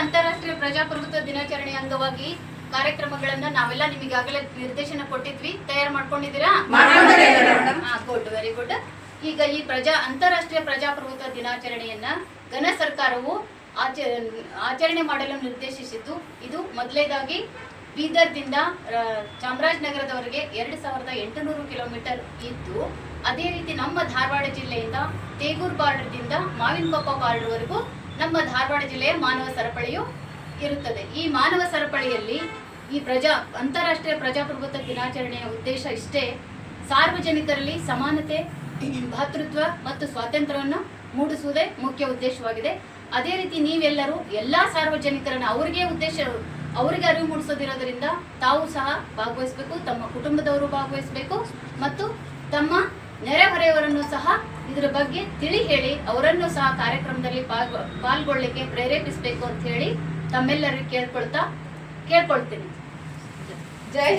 ಅಂತಾರಾಷ್ಟ್ರೀಯ ಪ್ರಜಾಪ್ರಭುತ್ವ ದಿನಾಚರಣೆ ಅಂಗವಾಗಿ ಕಾರ್ಯಕ್ರಮಗಳನ್ನ ನಾವೆಲ್ಲ ನಿಮಗಾಗಲೇ ನಿರ್ದೇಶನ ಕೊಟ್ಟಿದ್ವಿ. ತಯಾರು ಮಾಡ್ಕೊಂಡಿದ್ದೀರಾ? ಗುಡ್ ವೆರಿ ಗುಡ್ ಈಗ ಈ ಪ್ರಜಾ ಅಂತಾರಾಷ್ಟ್ರೀಯ ಪ್ರಜಾಪ್ರಭುತ್ವ ದಿನಾಚರಣೆಯನ್ನ ಘನ ಸರ್ಕಾರವು ಆಚ ಆಚರಣೆ ಮಾಡಲು ನಿರ್ದೇಶಿಸಿದ್ದು. ಇದು ಮೊದಲೇದಾಗಿ ಬೀದರ್ದಿಂದ ಚಾಮರಾಜನಗರದವರೆಗೆ ಎರಡು ಸಾವಿರದ ಎಂಟುನೂರು ಕಿಲೋಮೀಟರ್ ಇದ್ದು ಅದೇ ರೀತಿ ನಮ್ಮ ಧಾರವಾಡ ಜಿಲ್ಲೆಯಿಂದ ತೇಗೂರ್ ಬಾರ್ಡರ್ದಿಂದ ಮಾವಿನಕೊಪ್ಪ ಬಾರ್ಡರ್ವರೆಗೂ ನಮ್ಮ ಧಾರವಾಡ ಜಿಲ್ಲೆಯ ಮಾನವ ಸರಪಳಿಯು ಇರುತ್ತದೆ. ಈ ಮಾನವ ಸರಪಳಿಯಲ್ಲಿ ಈ ಪ್ರಜಾ, ಅಂತಾರಾಷ್ಟ್ರೀಯ ಪ್ರಜಾಪ್ರಭುತ್ವ ದಿನಾಚರಣೆಯ ಉದ್ದೇಶ ಇಷ್ಟೇ. ಸಾರ್ವಜನಿಕರಲ್ಲಿ ಸಮಾನತೆ, ಭಾತೃತ್ವ ಮತ್ತು ಸ್ವಾತಂತ್ರ್ಯವನ್ನು ಮೂಡಿಸುವುದೇ ಮುಖ್ಯ ಉದ್ದೇಶವಾಗಿದೆ. ಅದೇ ರೀತಿ ನೀವೆಲ್ಲರೂ ಎಲ್ಲ ಸಾರ್ವಜನಿಕರನ್ನು ಅವರಿಗೆ ಉದ್ದೇಶ, ಅವರಿಗೆ ಅರಿವು ಮೂಡಿಸೋದಿರೋದ್ರಿಂದ ತಾವು ಸಹ ಭಾಗವಹಿಸಬೇಕು, ತಮ್ಮ ಕುಟುಂಬದವರು ಭಾಗವಹಿಸಬೇಕು ಮತ್ತು ತಮ್ಮ ನೆರೆಹೊರೆಯವರನ್ನು ಸಹ ಇದರ ಬಗ್ಗೆ ತಿಳಿ ಹೇಳಿ, ಅವರನ್ನು ಸಹ ಕಾರ್ಯಕ್ರಮದಲ್ಲಿ ಪಾಲ್ಗೊ, ಪಾಲ್ಗೊಳ್ಳಿಕ್ಕೆ ಪ್ರೇರೇಪಿಸಬೇಕು ಅಂತ ಹೇಳಿ ತಮ್ಮೆಲ್ಲರಿಗೂ ಕೇಳ್ಕೊಳ್ತಾ, ಕೇಳ್ಕೊಳ್ತೀನಿ. ಜೈ